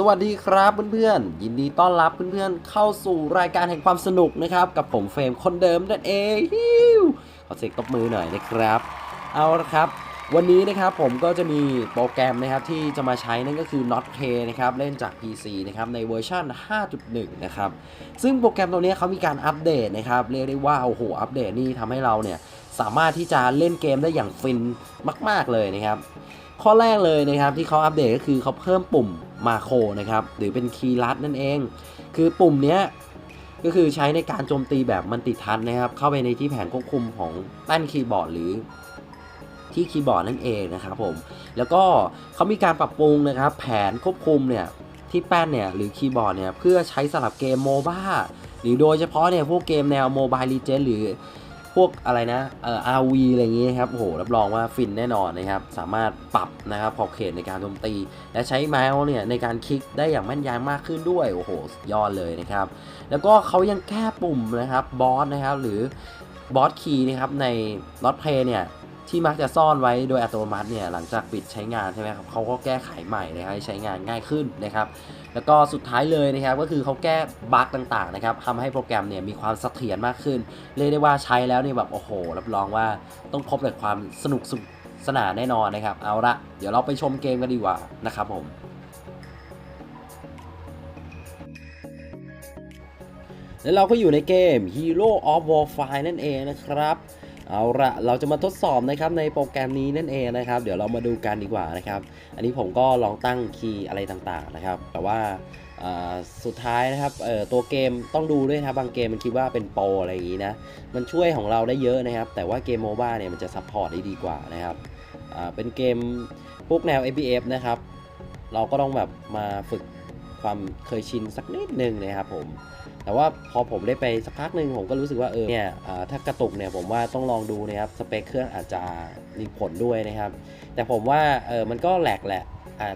สวัสดีครับเพื่อนๆ ยินดีต้อนรับเพื่อนๆ เข้าสู่รายการแห่งความสนุกนะครับ กับผมเฟรมคนเดิมนั่นเองฮิวขอเสียงตบมือหน่อยนะครับ เอาละครับ วันนี้นะครับผมก็จะมีโปรแกรมนะครับที่จะมาใช้นั่นก็คือ Not Play นะครับ เล่นจาก PC นะครับในเวอร์ชัน5.1 นะครับ ซึ่งโปรแกรมตัวนี้เขามีการอัปเดตนะครับ เรียกได้ว่าโอ้โหอัปเดตนี่ทำให้เราเนี่ยสามารถที่จะเล่นเกมได้อย่างฟินมาก ๆเลยนะครับข้อแรกเลยนะครับที่เขาอัปเดตก็คือเขาเพิ่มปุ่ม มาโครนะครับ หรือเป็นคีย์ลัดนั่นเอง คือปุ่มเนี้ยก็คือใช้ในการโจมตีแบบมันติทัชนะครับ เข้าไปในที่แผงควบคุมของแป้นคีย์บอร์ดหรือที่คีย์บอร์ดนั่นเองนะครับผม แล้วก็เขามีการปรับปรุงนะครับ แผนควบคุมเนี่ยที่แป้นเนี่ยหรือคีย์บอร์ดเนี่ยเพื่อใช้สำหรับเกมโมบ้าหรือโดยเฉพาะเนี่ยพวกเกมแนวโมบายลีเจนหรือ พวกอะไรนะเอ่อ RV อะไรอย่างงี้ครับโอ้โหรับรองว่าฟินแน่นอนนะครับ สามารถปรับนะครับขอบเขตในการโจมตี และใช้เมาส์เนี่ยในการคลิกได้อย่างแม่นยำมากขึ้นด้วย โอ้โหยอดเลยนะครับ แล้วก็เขายังแก้ปุ่มนะครับบอสนะครับหรือบอสคีย์นะครับในน็อตเพย์เนี่ย ที่มักจะซ่อนไว้โดยอัตโนมัติเนี่ยหลังจากปิดใช้งานใช่ไหมครับเขาก็แก้ไขใหม่นะครับให้ใช้งานง่ายขึ้นนะครับ แล้วก็สุดท้ายเลยนะครับก็คือเขาแก้บั๊กต่างๆนะครับทำให้โปรแกรมเนี่ยมีความเสถียรมากขึ้น เรียกได้ว่าใช้แล้วเนี่ยแบบโอ้โห รับรองว่าต้องพบแต่ความสนุกสนานแน่นอนนะครับ เอาละเดี๋ยวเราไปชมเกมกันดีกว่านะครับผมแล้วเราก็อยู่ในเกม Hero of Warfare นั่นเองนะครับ เอาละเราจะมาทดสอบนะครับในโปรแกรมนี้นั่นเองนะครับ เดี๋ยวเรามาดูกันดีกว่านะครับ อันนี้ผมก็ลองตั้งคีย์อะไรต่างๆนะครับ แต่ว่าสุดท้ายนะครับตัวเกมต้องดูด้วยนะครับบางเกมมันคิดว่าเป็นโปรอะไรอย่างนี้นะ มันช่วยของเราได้เยอะนะครับ แต่ว่าเกมโมบ้าเนี่ยมันจะซัพพอร์ตได้ดีกว่านะครับเป็นเกมพวกแนว APF นะครับ เราก็ต้องแบบมาฝึก ความเคยชินสักนิดนึงนะครับผม แต่ว่าพอผมได้ไปสักพักหนึ่งผมก็รู้สึกว่าเออเนี่ยถ้ากระตุกเนี่ยผมว่าต้องลองดูนะครับสเปคเครื่องอาจจะมีผลด้วยนะครับ แต่ผมว่าเออมันก็แหลกแหละ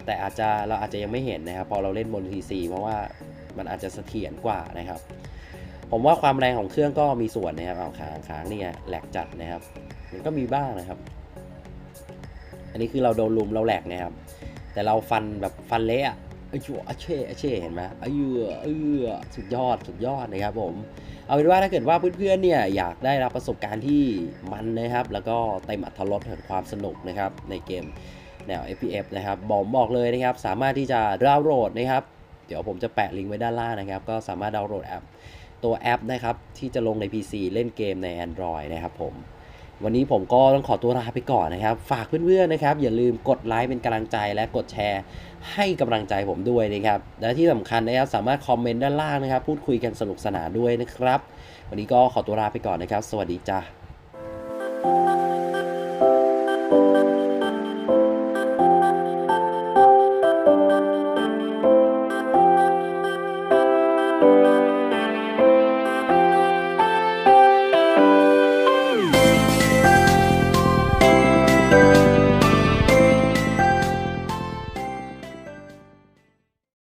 แต่อาจจะเราอาจจะยังไม่เห็นนะครับพอเราเล่นบน PC เพราะว่ามันอาจจะเสถียรกว่านะครับ ผมว่าความแรงของเครื่องก็มีส่วนนะครับเอาค้างค้างนี่ไงแหลกจัดนะครับ มันก็มีบ้างนะครับ อันนี้คือเราโดนลุมเราแหลกนะครับ แต่เราฟันแบบฟันเละ อะอายุอาเช่อาเช่เห็นไหมอายุเออสุดยอดสุดยอดนะครับผม เอาเป็นว่าถ้าเกิดว่าเพื่อนๆเนี่ยอยากได้รับประสบการณ์ที่มันนะครับ แล้วก็เต็มอรรถรสแห่งความสนุกนะครับในเกมแนว FPS นะครับบอกบอกเลยนะครับ สามารถที่จะดาวน์โหลดนะครับ เดี๋ยวผมจะแปะลิงก์ไว้ด้านล่างนะครับ ก็สามารถดาวน์โหลดแอปตัวแอปนะครับที่จะลงใน PC เล่นเกมใน Android นะครับผม วันนี้ผมก็ต้องขอตัวลาไปก่อนนะครับ ฝากเพื่อนๆนะครับ อย่าลืมกดไลค์เป็นกำลังใจและกดแชร์ให้กำลังใจผมด้วยนะครับ และที่สำคัญนะครับสามารถคอมเมนต์ด้านล่างนะครับ พูดคุยกันสนุกสนานด้วยนะครับ วันนี้ก็ขอตัวลาไปก่อนนะครับ สวัสดีจ้า